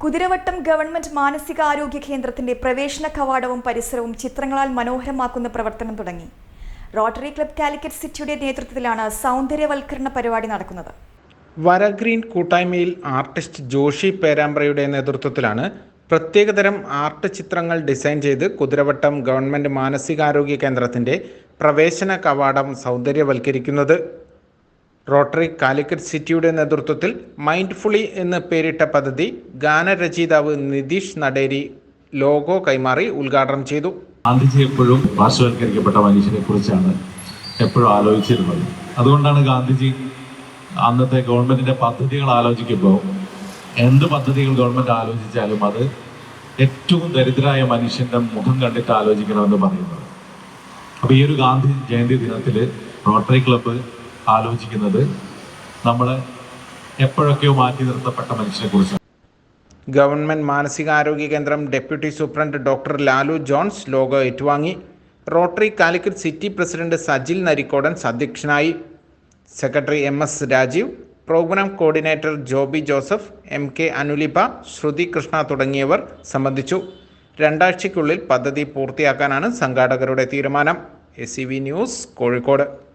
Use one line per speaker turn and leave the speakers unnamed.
Kuthiravattam government മാനസികാരോഗ്യ കേന്ദ്രത്തിന്റെ പ്രവേശന കവാടവും പരിസരവും ചിത്രങ്ങളാൽ മനോഹരമാക്കുന്ന പ്രവർത്തനം തുടങ്ങി. റോട്ടറി ക്ലബ് കാലിക്കറ്റ് സിറ്റിയുടെ നേതൃത്വത്തിലാണ് സൗന്ദര്യവൽക്കരണ പരിപാടി നടക്കുന്നത്.
വരഗ്രീൻ കൂട്ടായ്മയിൽ ആർട്ടിസ്റ്റ് ജോഷി പേരാമ്പ്രയുടെ നേതൃത്വത്തിലാണ് പ്രത്യേകതരം ആർട്ട് ചിത്രങ്ങൾ ഡിസൈൻ ചെയ്ത് കുതിരവട്ടം ഗവൺമെന്റ് മാനസികാരോഗ്യ കേന്ദ്രത്തിന്റെ പ്രവേശന കവാടം സൗന്ദര്യവൽക്കരിക്കുന്നത് റോട്ടറി കാലിക്കറ്റ് സിറ്റിയുടെ നേതൃത്വത്തിൽ മൈൻഡ്ഫുള്ളി എന്ന് പേരിട്ട പദ്ധതി ഗാനരചയിതാവ് നിതീഷ് നടേരി ലോഗോ കൈമാറി ഉദ്ഘാടനം ചെയ്തു.
ഗാന്ധിജി എപ്പോഴും പാർശ്വവൽക്കരിക്കപ്പെട്ട മനുഷ്യനെ കുറിച്ചാണ് എപ്പോഴും ആലോചിച്ചിരുന്നത്. അതുകൊണ്ടാണ് ഗാന്ധിജി അന്നത്തെ ഗവൺമെന്റിന്റെ പദ്ധതികൾ ആലോചിക്കുമ്പോൾ എന്ത് പദ്ധതികൾ ഗവൺമെന്റ് ആലോചിച്ചാലും അത് ഏറ്റവും ദരിദ്രരായ മനുഷ്യന്റെ മുഖം കണ്ടിട്ട് ആലോചിക്കണമെന്ന് പറയുന്നത്. അപ്പൊ ഈ ഒരു ഗാന്ധി ജയന്തി ദിനത്തിൽ റോട്ടറി ക്ലബ്ബ് ആലോചിക്കുന്നത് നമ്മൾ എപ്പോഴൊക്കെയോ മാറ്റി നിർത്തപ്പെട്ട മനുഷ്യനെ കുറിച്ചാണ്.
ഗവൺമെന്റ് മാനസികാരോഗ്യ കേന്ദ്രം deputy superintendent doctor Lalu Johns logo ഏറ്റുവാങ്ങി. Rotary Calicut city president Sajil Narikkodan അധ്യക്ഷനായി secretary M S Rajeev programme coordinator Joby Joseph M K Anulipa Shruthi Krishna തുടങ്ങിയവർ സംബന്ധിച്ചു. രണ്ടാഴ്ചയ്ക്കുള്ളിൽ പദ്ധതി പൂർത്തിയാക്കാനാണ് സംഘാടകരുടെ തീരുമാനം. S news Kozhikode.